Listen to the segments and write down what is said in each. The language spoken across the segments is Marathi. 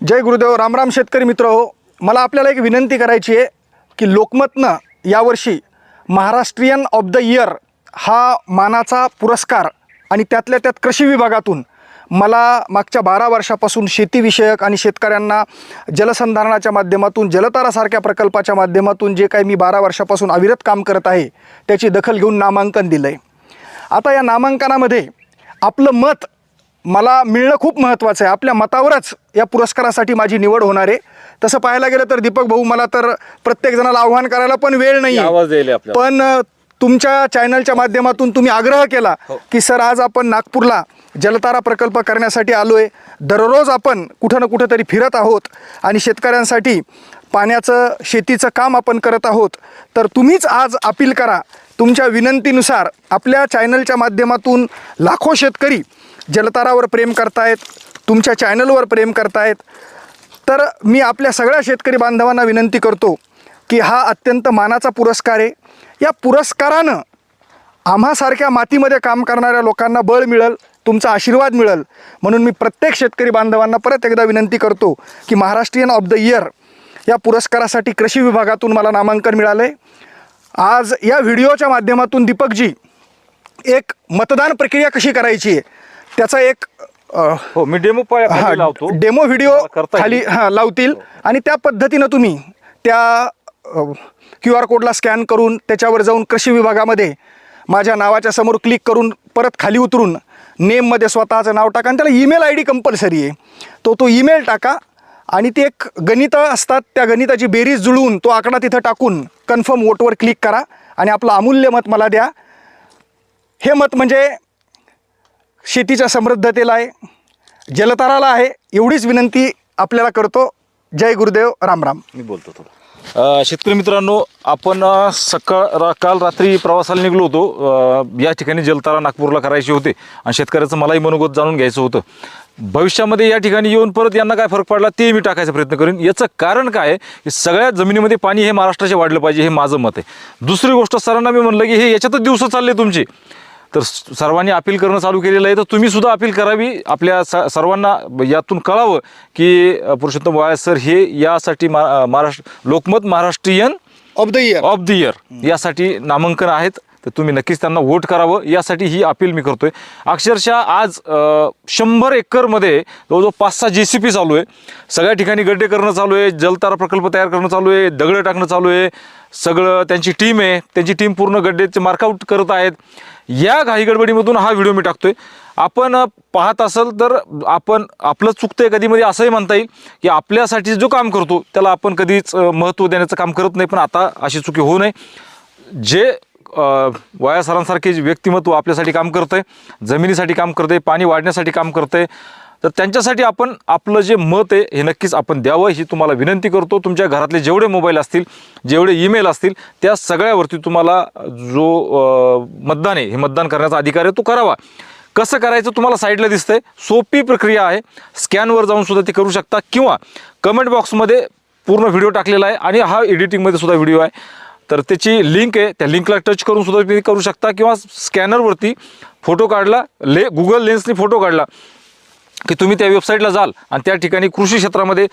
जय गुरुदेव रामराम शेतकरी मित्र हो मला आपल्याला एक विनंती करायची आहे की लोकमतनं यावर्षी महाराष्ट्रीयन ऑफ द इयर हा मानाचा पुरस्कार आणि त्यातल्या त्यात कृषी विभागातून मला मागच्या बारा वर्षापासून शेतीविषयक आणि शेतकऱ्यांना जलसंधारणाच्या माध्यमातून जलतारासारख्या प्रकल्पाच्या माध्यमातून जे काही मी बारा वर्षापासून अविरत काम करत आहे त्याची दखल घेऊन नामांकन दिलं आहे आता या नामांकनामध्ये आपलं मत मला मिळणं खूप महत्त्वाचं आहे. आपल्या मतावरच या पुरस्कारासाठी माझी निवड होणार आहे. तसं पाहायला गेलं तर दीपक भाऊ मला तर प्रत्येक जणाला आव्हान करायला पण वेळ नाही आवाज द्यायला आपल्याला. पण अ, तुमच्या चॅनलच्या माध्यमातून तुम्ही आग्रह केला की सर आज आपण नागपूरला जलतारा प्रकल्प करण्यासाठी आलो आहे दररोज आपण कुठं ना कुठं तरी फिरत आहोत आणि शेतकऱ्यांसाठी पाण्याचं शेतीचं काम आपण करत आहोत. तर तुम्हीच आज अपील करा. तुमच्या विनंतीनुसार आपल्या चॅनलच्या माध्यमातून लाखो शेतकरी जलतारावर प्रेम करतायत तुमच्या चॅनलवर प्रेम करतायत. तर मी आपल्या सगळ्या शेतकरी बांधवांना विनंती करतो की हा अत्यंत मानाचा पुरस्कार आहे. या पुरस्कारानं आम्हासारख्या मातीमध्ये काम करणाऱ्या लोकांना बळ मिळेल तुमचा आशीर्वाद मिळेल. म्हणून मी प्रत्येक शेतकरी बांधवांना परत एकदा विनंती करतो की महाराष्ट्रीयन ऑफ द इयर या पुरस्कारासाठी कृषी विभागातून मला नामांकन मिळालं आहे आज या व्हिडिओच्या माध्यमातून दीपकजी एक मतदान प्रक्रिया कशी करायची आहे? त्याचा एक हो मी डेमो हा लावतो. Demo video. खाली हां लावतील. आणि त्या पद्धतीनं तुम्ही त्या क्यू आर कोडला स्कॅन करून त्याच्यावर जाऊन कृषी विभागामध्ये माझ्या नावाच्या समोर क्लिक करून परत खाली उतरून नेममध्ये स्वतःचं नाव टाका आणि त्याला ईमेल आय डी कंपल्सरी आहे. तो तो ईमेल टाका आणि ते एक गणितं असतात त्या गणिताची बेरीज जुळवून तो आकडा तिथं टाकून कन्फर्म वोटवर क्लिक करा आणि आपलं अमूल्य मत मला द्या. हे मत म्हणजे शेतीच्या समृद्धतेला आहे. जलताराला आहे. एवढीच विनंती आपल्याला करतो. जय गुरुदेव. राम राम. मी बोलतो थोडं. अ, शेतकरी मित्रांनो आपण अ, सकाळ रा काल रात्री प्रवासाला निघलो होतो. अ, या ठिकाणी जलतारा नागपूरला करायचे होते. आणि शेतकऱ्याचं मलाही मनोगत जाणून घ्यायचं होतं. भविष्यामध्ये या ठिकाणी येऊन परत यांना काय फरक पडला ते मी टाकायचा प्रयत्न करेन. याचं कारण काय आहे? की सगळ्या जमिनीमध्ये पाणी हे महाराष्ट्राचे वाढलं पाहिजे हे माझं मत आहे. दुसरी गोष्ट सरांना मी म्हणलं की हे याच्यातच दिवस चालले तुमचे. तर सर्वांनी अपील करणं चालू केलेलं आहे. तर तुम्ही सुद्धा अपील करावी. आपल्या स सर्वांना यातून कळावं की पुरुषोत्तम वाळे सर हे यासाठी मा Maharashtra Lokmat Maharashtrian of the year of the year यासाठी नामांकन आहेत. तर तुम्ही नक्कीच त्यांना वोट करावं. यासाठी ही अपील मी करतोय. अक्षरशः आज शंभर एकरमध्ये जवळजवळ पाच सहा जे सी पी चालू आहे. सगळ्या ठिकाणी गड्डे करणं चालू आहे. जलतारा प्रकल्प तयार करणं चालू आहे. दगडं टाकणं चालू आहे. सगळं त्यांची टीम आहे. त्यांची टीम पूर्ण गड्डेचे मार्कआउट करत आहेत. या घाई गडबडीमधून हा व्हिडिओ मी टाकतोय. आपण पाहत असाल तर आपण आपलं चुकतंय कधीमध्ये असंही म्हणता येईल की आपल्यासाठी जो काम करतो त्याला आपण कधीच महत्त्व देण्याचं काम करत नाही. पण आता अशी चुकी होऊ नये. जे अ, वाया सरांसारखे जे व्यक्तिमत्व आपल्यासाठी काम करतंय जमिनीसाठी काम करतंय पाणी वाढण्यासाठी काम करतंय तर त्यांच्यासाठी आपण आपलं जे मत आहे हे नक्कीच आपण द्यावं. ही तुम्हाला विनंती करतो. तुमच्या घरातले जेवढे मोबाईल असतील जेवढे ईमेल असतील त्या सगळ्यावरती तुम्हाला जो मतदान आहे हे मतदान करण्याचा अधिकार आहे तो करावा. कसं करायचं तुम्हाला साईडला दिसतंय. सोपी प्रक्रिया आहे. स्कॅनवर जाऊन सुद्धा ती करू शकता. किंवा कमेंट बॉक्समध्ये पूर्ण व्हिडिओ टाकलेला आहे आणि हा एडिटिंगमध्ये सुद्धा व्हिडिओ आहे. तर त्याची लिंक आहे. त्या लिंकला टच करून सुद्धा तुम्ही करू शकता. किंवा स्कॅनरवरती फोटो काढला. ले गुगल लेन्सनी फोटो काढला. की तुम्ही त्या वेबसाईटला जाल आणि त्या ठिकाणी कृषी क्षेत्रामध्ये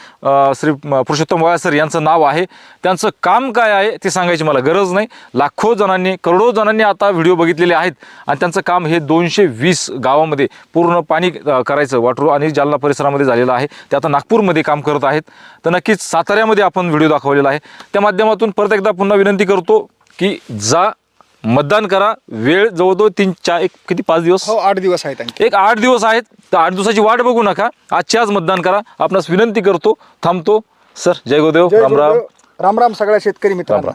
श्री पुरुषोत्तम वाया सर यांचं नाव आहे. त्यांचं काम काय आहे ते सांगायची मला गरज नाही. लाखो जणांनी करोडो जणांनी आता व्हिडिओ बघितलेले आहेत. आणि त्यांचं काम हे दोनशे वीस गावामध्ये पूर्ण पाणी करायचं वाटरू आणि जालना परिसरामध्ये झालेलं आहे. ते आता नागपूरमध्ये काम करत आहेत. तर नक्कीच साताऱ्यामध्ये आपण व्हिडिओ दाखवलेला आहे. त्या माध्यमातून परत एकदा पुन्हा विनंती करतो की जा मतदान करा. वेळ जवळजवळ तीन चार एक किती पाच दिवस? हो आठ दिवस आहे त्यांचे एक आठ दिवस आहेत. तर आठ दिवसाची वाट बघू नका. आजची आज मतदान करा. आपणास विनंती करतो थांबतो. सर जय गुरुदेव. जय राम राम. गुरुदेव. राम राम सगळ्या शेतकरी मित्रांना.